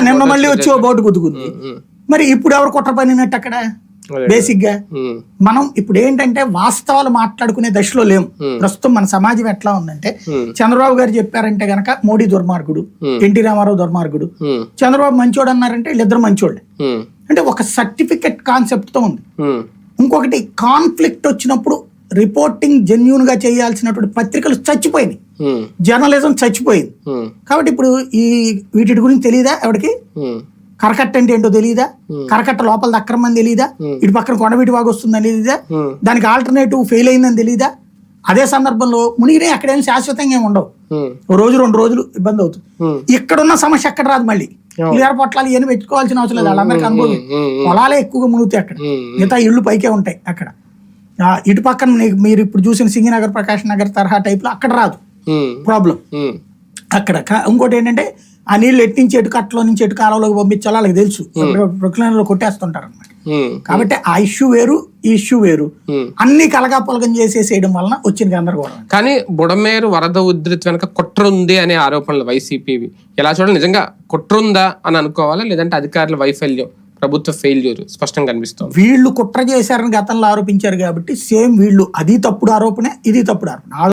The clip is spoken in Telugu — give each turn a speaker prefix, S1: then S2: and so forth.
S1: నిన్న మళ్ళీ వచ్చి ఓ బోటు గుద్దుకుంది. మరి ఇప్పుడు ఎవరు కుట్ర పనినట్టు అక్కడ.
S2: బేసిక్గా.
S1: మనం ఇప్పుడు ఏంటంటే వాస్తవాలు మాట్లాడుకునే దశలో లేము. ప్రస్తుతం మన సమాజం ఎట్లా ఉందంటే. చంద్రబాబు గారు చెప్పారంటే గనక మోడీ దుర్మార్గుడు. ఎన్టీ రామారావు దుర్మార్గుడు. చంద్రబాబు మంచోడు అన్నారంటే వీళ్ళిద్దరు మంచోళ్ళే. అంటే ఒక సర్టిఫికెట్ కాన్సెప్ట్తో ఉంది. ఇంకొకటి కాన్ఫ్లిక్ట్ వచ్చినప్పుడు రిపోర్టింగ్ జెన్యున్గా చేయాల్సినటువంటి పత్రికలు చచ్చిపోయినాయి. జర్నలిజం చచ్చిపోయింది. కాబట్టి ఇప్పుడు ఈ వీటి గురించి తెలియదా ఎవరికి? కరకట్ట అంటే ఏంటో తెలియదా కరకట్ట లోపల అక్రమం తెలీదా? ఇటు పక్కన కొండవీటి వాగు వస్తుందని
S2: Hmm.
S1: దానికి ఆల్టర్నేటివ్ ఫెయిల్ అయిందని తెలీదా? అదే సందర్భంలో మునిగినే అక్కడేం శాశ్వతంగా ఏమి ఉండవు. రోజు రెండు రోజులు ఇబ్బంది అవుతుంది. ఇక్కడున్న సమస్య ఎక్కడ రాదు మళ్ళీ. క్లియర్ పొట్లాలు ఇవన్నీ పెట్టుకోవాల్సిన అవసరం లేదు. వాళ్ళందరికీ అనుభవం. పొలాలే ఎక్కువగా మునుగుతాయి అక్కడ. మిగతా ఇళ్ళు పైకే ఉంటాయి అక్కడ. ఇటు పక్కన మీరు ఇప్పుడు చూసిన సింగినగర్ ప్రకాష్ నగర్ తరహా టైప్లో అక్కడ రాదు. ప్రాబ్లం. అక్కడ ఇంకోటి ఏంటంటే ఆ నీళ్ళు ఎటు నుంచి ఎటు కట్టలో నుంచి ఎటు కాలంలోకి పంపించాలో వాళ్ళకి తెలుసు. ప్రొక్లైన్లో కొట్టేస్తుంటారు అనమాట కాబట్టి ఆ ఇష్యూ వేరు ఈ ఇష్యూ వేరు. అన్ని కలగాపలగం చేసేసేయడం వలన వచ్చిన గందరగోళం.
S2: కానీ బుడమేరు వరద ఉధృతి వెనక కుట్ర ఉంది అనే ఆరోపణలు వైసీపీవి. ఎలా చూడాలి? నిజంగా కుట్ర ఉందా అని అనుకోవాలా? లేదంటే అధికారుల వైఫల్యం? ప్రభుత్వ ఫెయిల్యూర్ స్పష్టంగా కనిపిస్తుంది.
S1: వీళ్ళు కుట్ర చేశారని గతంలో ఆరోపించారు కాబట్టి సేమ్ వీళ్ళు అది తప్పుడు ఆరోపణే ఇది తప్పుడు ఆరోపణ.